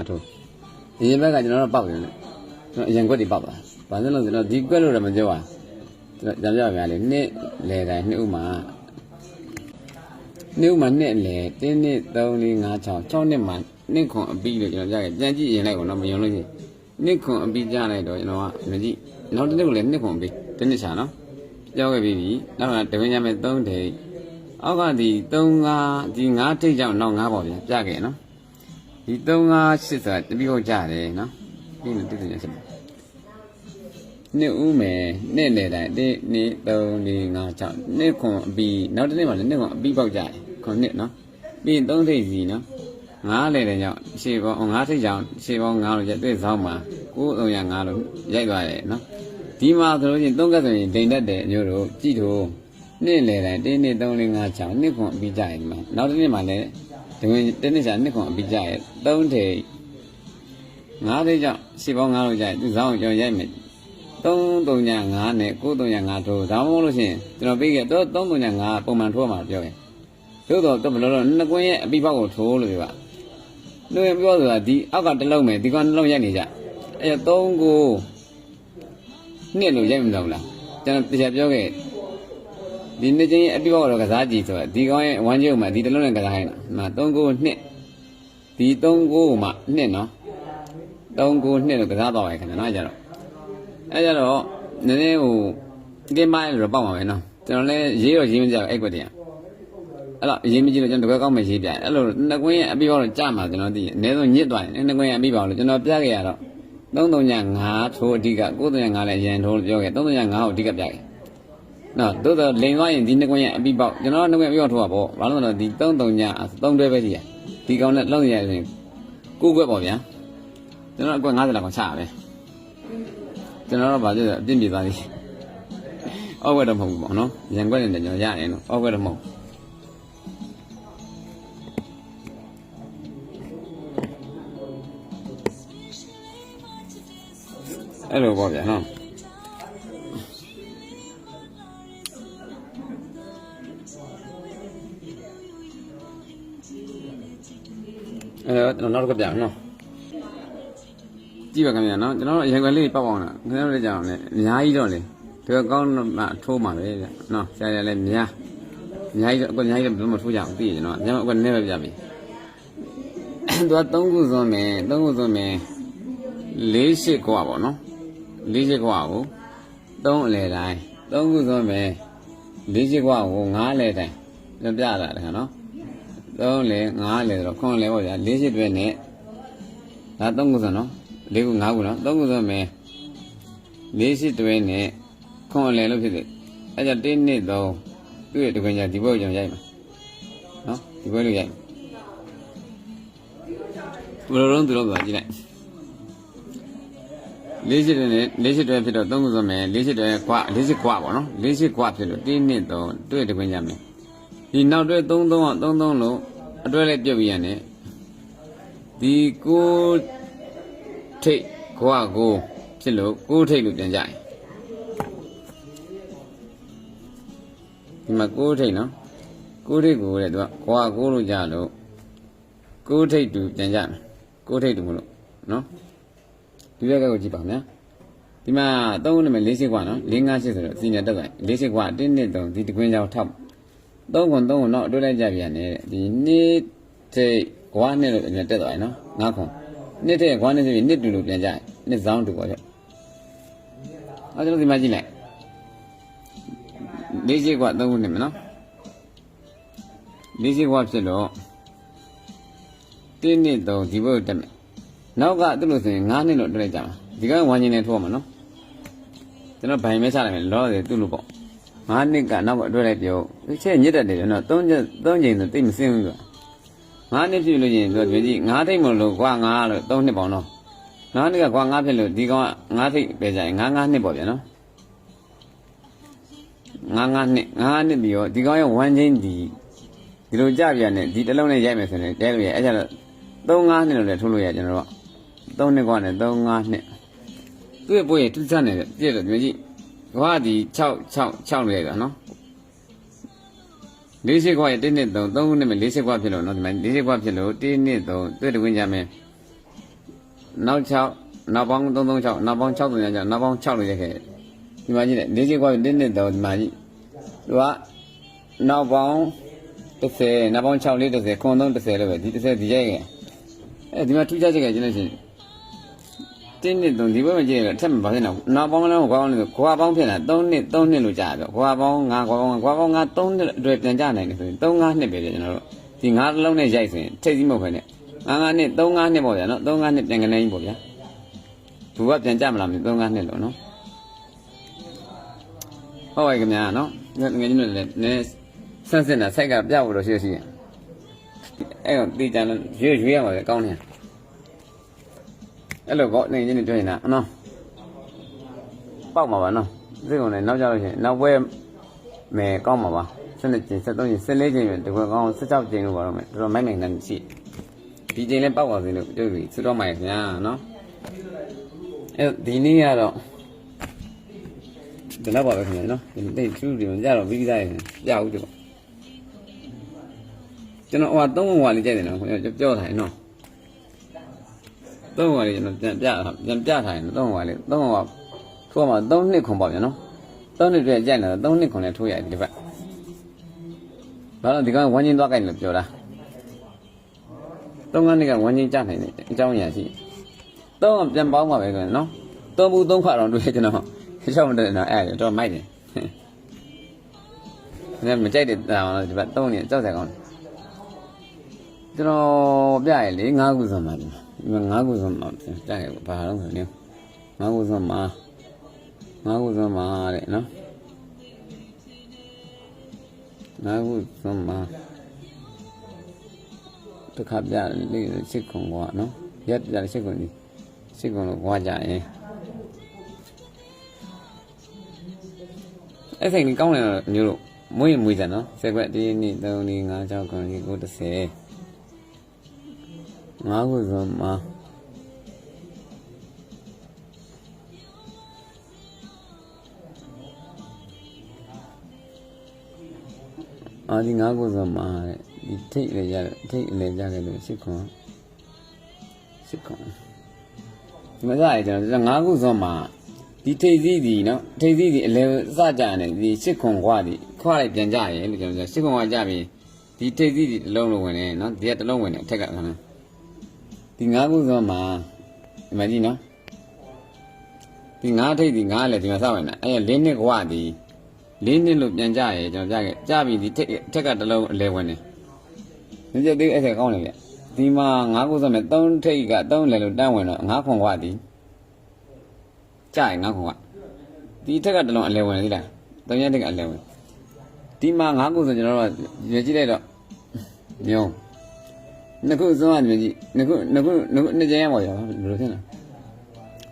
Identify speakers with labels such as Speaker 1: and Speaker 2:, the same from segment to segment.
Speaker 1: အထုအရင်ဘက်ကကျွန်တော်တို့ပောက်တယ်လေကျွန်တော်အရင်ကွက်တွေပောက်တာဘာလို့လဲဆိုတော့ဒီကွက်လို့တော့မပြောပါကျွန်တော်ကြံပြပါများလေနှစ်လေတိုင်းနှစ်ဥမှာနှစ်ဥမှာနှစ်လေတင်းနှစ်3 4 5 6 6နှစ်မှာနှစ်ခွန်အပြီးလို့ကျွန်တော်ကြားခဲ့ကြံကြည့်ရင်လိုက်ကောတော့မယုံလို့ရှိရင်နှစ်ခွန်အပြီးကြားလိုက်တော့ကျွန်တော်ကမကြည့်နောက်တစ်နှစ်ကိုလည်းနှစ်ခွန်အပြီးတစ်နှစ်ချာနော်ကြောက်ခဲ့ပြီးပြီနောက်ကတပင်းရမယ်3ထိပ်အောက်ကဒီ3 5ဒီ5ထိပ်ကြောင့်နောက်5ပေါ့ဗျာပြခဲ့နော် ဒီ358ဆိုတာတပိဟုတ်ကြတယ်နော်ဒီလိုတိတိကျကျပါနှစ်ဦးမယ်နှစ်လေတိုင်း1 2 3 4 5 6နှစ်ခွန်အပီနောက်တစ်နေ့မှလည်းနှစ်ခွန်အပီပေါက်ကြတယ်ခွန်နှစ်နော်ပြီးရင်3ထိပ်စီနော်9လေတဲ့ကြောင့်ရှေ့ပေါင်း9ထိပ်ကြောင့်ရှေ့ပေါင်း9လို့ရက်တွေ့ဆောင်မှာ9305လို့ရိုက်သွားတယ်နော်ဒီမှာဆိုလို့ချင်း3ကတ်ဆိုရင်ဒိန်တတ်တယ်အမျိုးတို့ကြည့်တော့နှစ်လေတိုင်း1 2 3 4 5 6နှစ်ခွန်အပီကြတယ်ဒီမှာနောက်တစ်နေ့မှလည်း ဒီဝင်တင်းနေချာနှစ်ခွန်အပြီးကြရဲ့၃ထိပ်၅ထိပ်ကြောင့်ရှေ့ပေါင်း၅လို့ကြရဲ့သူစောင်းကြောင်ရိုက်မယ်3 3ည5နဲ့9 3ည5ထိုးဒါမှမဟုတ်လို့ရှိရင်ကျွန်တော်ပြီးခဲ့တော့3 3ည5ပုံမှန်ထိုးမှာပြောရင်သို့တော့တော့ဘယ်လိုလဲနှစ်ကွင်းရဲ့အပြီးပေါက်ကိုထိုးလို့ပြောပါလို့ရင်ပြောဆိုတာဒီအောက်ကတစ်လုံးမယ်ဒီကောင်တစ်လုံးရိုက်နေကြအဲ3ကိုနှစ်လို့ရိုက်မလို့လားကျွန်တော်တရားပြောခဲ့ ဒီနှစ်ချင်းအပြည့်ဘောတော့ကစားကြည့်ဆိုတာဒီကောင်းရဲ့ဝမ်းကျုပ်မှာဒီတစ်လုံးနဲ့ကစားခိုင်းတာမှာ3ကိုနှစ်ဒီ3ကိုမှနှစ်နော်3ကိုနှစ်လို့ကစားတော့ရခင်ဗျာနော်ကြတော့အဲကြတော့နည်းနည်းဟိုဒီမိုင်းတော့ပေါက်မှာပဲနော်ကျွန်တော်လည်းရေးတော့ရေးမကြဘူးအဲ့ကွက်တည်းအဲ့တော့ရေးမကြည့်လို့ကျွန်တော်တကယ်ကောင်းမှရေးပြတယ်အဲ့လိုနှစ်ကွင်းရဲ့အပြည့်ဘောတော့ကြာမှာကျွန်တော်သိတယ်အနည်းဆုံးညစ်သွားတယ်နှစ်ကွင်းရဲ့အပြည့်ဘောလို့ကျွန်တော်ပြခဲ့ရတော့335ထိုးအဓိက935လည်းရန်ထိုးလို့ပြောခဲ့335ကိုအဓိကပြခဲ့ နော်သို့တော့လိန်သွားရင်ဒီနှစ်ကွင်းရဲ့အပြီးပေါက်ကျွန်တော်ကနှစ်ကွင်းအပြီးပေါက်ထိုးတာပေါ့ဘာလို့လဲဆိုတော့ဒီ33ည3တွဲပဲရှိရဒီကောင်နဲ့လုံးရရင်ကိုကွက်ပေါ့ဗျာကျွန်တော်အကွက်90လောက်ကိုချရပဲကျွန်တော်တော့ဗာကြည့်အပြင်းပြေသွားပြီအောက်ကွက်တော့မဟုတ်ဘူးပေါ့နော်ရန်ကွက်နဲ့ကျွန်တော်ရတယ်နော်အောက်ကွက်တော့မဟုတ်အဲ့လိုပေါ့ဗျာနော် အဲတော့နောက်တစ်ခါပြန်နော်ကြည့်ပါခင်ဗျာနော်ကျွန်တော်တို့အရင်ကလေးပောက်အောင်လားခင်ဗျားတို့လည်းကြအောင်လေအများကြီးတော့လေဒီကကောင်းမှထိုးမှာပဲဗျနော်ဆရာရလည်းများအများကြီးတော့အခုအများကြီးတော့မထိုးကြအောင်သိရကျွန်တော်အများအခုနည်းပဲပြပြီသူက3ခုစွန်းမယ်3ခုစွန်းမယ်၄ရှစ်ခွာပေါ့နော်၄ရှစ်ခွာကို3အလဲတိုင်း3ခုစွန်းမယ်၄ရှစ်ခွာကို9အလဲတိုင်းပြပြလာတယ်ခါနော် 3လဲ5လဲဆိုတော့ခွန်လဲပေါ့ဗျာ၄ရှိတွဲနဲ့ဒါ3ခုစံနော်၄ခု5ခုနော်3ခုစံမယ်၄ရှိတွဲနဲ့ခွန်လဲလို့ဖြစ်တယ်အဲကြ1နှစ်3သူ့ရဲ့တကွင်ညာဒီဘက်ကိုကျွန်တော်ရိုက်မှာနော်ဒီဘက်လို့ရိုက်ဘယ်လိုလုံးသူလုံးဆိုတာကြည့်လိုက်လေးရှိတယ်နဲ့လေးရှိတယ်ဖြစ်တော့3ခုစံမယ်လေးရှိတယ်ကွာလေးရှိကွာပေါ့နော်လေးရှိကွာဖြစ်လို့1နှစ်3တွေ့တကွင်ညာမယ် ဒီနောက်တွဲ33က33လို့အတွဲလေးပြုတ်ပြီးရတယ်ဒီကိုထိတ်ကွာကိုဖြစ်လို့ကိုထိတ်လို့ပြန်ကြရင်ဒီမှာကိုထိတ်နော်ကိုထိတ်ကိုတဲ့သူကကွာကိုလို့ကြလို့ကိုထိတ်တူပြန်ကြမယ်ကိုထိတ်တူမလို့နော်ဒီဘက်ကကိုကြည့်ပါမယ်ဒီမှာသုံးနေမယ်၄၀ကွာနော်၄၅၈ဆိုတော့စီနေတက်တယ်၄၀ကွာ1 2 3ဒီတကွင်းကြောင်ထောက် သုံးခွန်သုံးခွန်တော့အတွဲလိုက်ကြပြန်တယ်ဒီနေ့ထိတ်ကွာနှစ်လို့ပြန်တက်သွားတယ်နော်ငါခွန်နှစ်ထိတ်ကွာနှစ်ဆိုရင်နှစ်တူလို့ပြန်ကြတယ်နှစ်စောင်းတူပေါ့ကြောအဲကျွန်တော်ဒီမှာကြည့်လိုက်၄၀ကွာသုံးခွန်နေမယ်နော်၄၀ကွာဖြစ်တော့1နှစ်3ဒီဘက်တက်မယ်နောက်ကသူ့လို့ဆိုရင်9နှစ်လို့တွက်လိုက်ကြမှာဒီကဝမ်းကျင်နေထိုးမှာနော်ကျွန်တော်ဗိုင်မဲချလိုက်မယ်လောတယ်သူ့လို့ပေါ့ 9နှစ်ကနောက်ကတွက်လိုက်ပြောဒီချက်ညစ်တတ်တယ်နော်3ချက်3ချိန်ဆိုတိတ်မစင်းဘူးကွာ9နှစ်ဖြစ်လို့ချင်းသူကကြည့်9ထိတ်မလို့ကွာ9လို့3နှစ်ပေါ့နော်9နှစ်ကကွာ9ဖြစ်လို့ဒီကောင်က9ထိတ်ပဲကြရင်9 9နှစ်ပေါ့ဗျာနော်9 9နှစ်9နှစ်ပြီးတော့ဒီကောင်ရဲ့ဝမ်းချင်းဒီဒီလိုကြပြန်တယ်ဒီတစ်လုံးနဲ့ရိုက်မယ်ဆိုရင်တဲလို့ရအဲ့ကျတော့3 5နှစ်လို့လည်းထိုးလို့ရကျွန်တော်တို့က3နှစ်ကွာနဲ့3 5နှစ်သူ့ရဲ့ပွဲရတူးစမ်းနေတယ်ပြည့်တယ်ဒီကြည့် ဟောဒီ6 6 6နေရတာနော်၄ရှိခွားရ1နှစ်3 3ခုနှစ်မဲ့၄ရှိခွားဖြစ်လို့နော်ဒီမှာ၄ရှိခွားဖြစ်လို့1နှစ်3တွေ့တဝင်းကြမယ်နောက်6နောက်ပေါင်း336နောက်ပေါင်း6ဆိုရင်ကျနောက်ပေါင်း6လို့ရက်ခဲ့ဒီမှာကြည့်လေ၄ချက်ကွာ1နှစ်တော့ဒီမှာကြည့်သူကနောက်ပေါင်း30နောက်ပေါင်း6လေး30ခွန်3 30လို့ပဲဒီ30ဒီရက်ခဲ့အဲဒီမှာထူးခြားချက်ကကျင်းလို့ရှိရင် တင်းနှစ်သုံးဒီဘက်မှာကြည့်ရတော့အထက်မှာဘာဖြစ်နေလဲနောက်ပေါင်းလည်းကွာပေါင်းလည်းကွာပေါင်းဖြစ်လာ3နှစ်3နှစ်လို့ကြာပြီကွာပေါင်း5ကွာပေါင်း5ကွာပေါင်း5 3နှစ်အတွက်ပြန်ကြနိုင်တယ်ဆိုရင်3 5နှစ်ပဲကျွန်တော်တို့ဒီ5တစ်လုံးနဲ့ရိုက်ဆိုရင်ထိတ်စီးမဟုတ်ပဲနဲ့5 5နှစ်3 5နှစ်ပေါ့ဗျာနော်3 5နှစ်ပြန်ကနေကြီးပေါ့ဗျာသူကပြန်ကြမလားမသိ3 5နှစ်လို့နော်ဟုတ်ပါရဲ့ခင်ဗျာနော်ငယ်ချင်းတွေလည်းနည်းဆန်းစစ်တာဆိုက်ကပြဖို့တော့ရှိရရှိရင်အဲ့တော့တီးကြတယ်ရွေးရွေးရမှာပဲကောင်းတယ် အဲ့လိုကောနေချင်းတွေတွေ့နေတာနော်ပေါက်မှာပါနော်ဒီကုံနဲ့နောက်ကြလို့ရှိရင်နောက်ပွဲမယ်ကောင်းမှာပါ12ကျင်း13ကျင်း14ကျင်းပဲတကွယ်ကောင်း16ကျင်းလို့ပါတော့မယ်တော်တော်မိုက်မိုက်နဲ့ရှိဒီကျင်းလည်းပေါက်ပါစေလို့တွေ့ပြီသူတော်မိုက်ခင်ဗျာနော်အဲ့ဒီနေ့ကတော့ဒီတော့ပါပဲခင်ဗျာနော်ဒီတိတ်သူ့ဒီမှာကြတော့ပြီးသားရင်ပြဦးကြပါကျွန်တော်ဟိုကသုံးဘုံဝါလေးကြိုက်တယ်နော်ခင်ဗျာပြောထားရင်နော် သုံးဘုံဝါလေးကျွန်တော်ပြန်ပြတာပြန်ပြထားရင်သုံးဘုံဝါလေးသုံးဘုံဝါထိုးမှာ3နှစ်ခွန်ပေါ့ဗျာနော်3နှစ်တည်းကြိုက်တယ်3နှစ်ခွန်လည်းထိုးရတယ်ဒီဘက်ဘာလို့ဒီကောင်ဝမ်းချင်းသွားကြိုက်လို့ပြောတာသုံးကနေ့ကဝမ်းချင်းကြနိုင်တယ်အကြောင်းအရာရှိသုံးကပြန်ပေါင်းပါပဲခင်ဗျာနော်သုံးဘူးသုံးခါတော့တွေ့ကျွန်တော်ချောက်မတယ်နော်အဲ့တော့မိုက်တယ်ဒါမကြိုက်တဲ့တောင်ဒီဘက်သုံးနေကြောက်တယ်ကောင်းတယ်ကျွန်တော်ပြရလေ၅ခုဆိုမှဒီမှာ ၅ခုဆိုမှပြရဘာလို့ဆိုလဲ၅ခုဆိုမှ၅ခုဆိုမှတဲ့နော်၅ခုဆိုမှတစ်ခါပြလေစစ်ခုံကွာနော်ရက်ပြစစ်ခုံဒီစစ်ခုံလို့ကွာကြရင်အဲ့စိတ်ကြီးကောင်းတယ်မျိုးလို့မွေးရင်မွေးကြနော်ဆယ်ခွက်1 2 3 4 5 6 9 10 9 10 ငါးခုဆိုမှအာဒီငါးခုဆိုမှတဲ့ဒီထိတ်လေရတယ်ထိတ်လေရတယ်လို့ရှစ်ခွန်ရှစ်ခွန်ဒီမှာစားရကျွန်တော်ငါးခုဆိုမှဒီထိတ်စည်းဒီနော်ထိတ်စည်းဒီအလဲစကြတယ်ဒီရှစ်ခွန်ခွားဒီခွားလိုက်ပြန်ကြရဲလို့ကျွန်တော်ရှစ်ခွန်ခွားကြပြီဒီထိတ်စည်းဒီတစ်လုံးလုံးဝင်နေနော်ဒီကတစ်လုံးဝင်နေအထက်ကခဏ ဒီငါးခုသောမှာဒီမှာကြည့်နော်ဒီငါးထိပ်ဒီငါးလည်းဒီမှာစောက်ဝင်တာအဲ့လေးနှစ်ကွာဒီလေးနှစ်လို့ပြန်ကြရဲကျွန်တော်ပြခဲ့ကြပြီဒီထိပ်ထက်ကတစ်လုံးအလဲဝင်နေဒီကျသေးအဲ့ဒါကောင်းလေဗျဒီမှာငါးခုသောမဲ့သုံးထိပ်ကသုံးလဲလို့တန်းဝင်တော့ငါးခွန်ကွာဒီကြရဲငါးခွန်ကွာဒီထက်ကတစ်လုံးအလဲဝင်သေးလားသုံးရက်ထက်ကအလဲဝင်ဒီမှာငါးခုဆိုကျွန်တော်တို့ကရွေးကြည့်လိုက်တော့ညုံ နှစ်ခုသုံးရတယ်ကြီးနှစ်ခုနှစ်ခုနှစ်ခုနှစ်ကျင်းရပါရောဘယ်လိုဖြစ်လဲ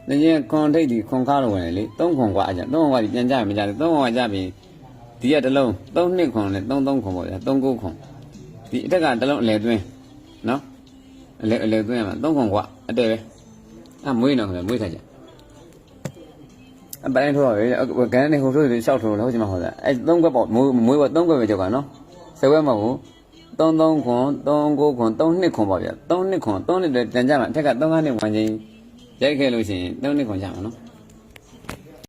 Speaker 1: နှစ်ကျင်းခွန်ထိတ်ဒီခွန်ကားလို့ဝင်လေသုံးခွန်กว่าအကြသုံးခွန်กว่าဒီပြန်ကြရမကြဘူးသုံးခွန်กว่าကြပြီဒီကတစ်လုံးသုံးနှစ်ခွန်နဲ့သုံးသုံးခွန်ပေါ့ဗျာသုံးကိုခွန်ဒီအထက်ကတစ်လုံးအလဲသွင်းနော်အလဲအလဲသွင်းရမှာသုံးခွန်กว่าအတဲပဲအမွေးနော်ခင်ဗျမွေးထားကြအပတိုင်းထိုးပါပဲကန်းနေဟိုဆိုရင်ရှောက်ထိုးလို့ဟုတ်ချင်မှာဟုတ်တာအဲသုံးခွက်ပေါ့မွေးမွေးပေါ့သုံးခွက်ပဲကြောက်ကနော်စက်ဝဲမဟုတ်ဘူး 33ခွန်39ခွန်3နှစ်ခွန်ပါဗျာ3နှစ်ခွန်3နှစ်တည်းတန်ကြမှာအထက်က3နှစ်ဝန်းချင်းရိုက်ခဲ့လို့ရှိရင်3နှစ်ခွန်ကြမှာနော်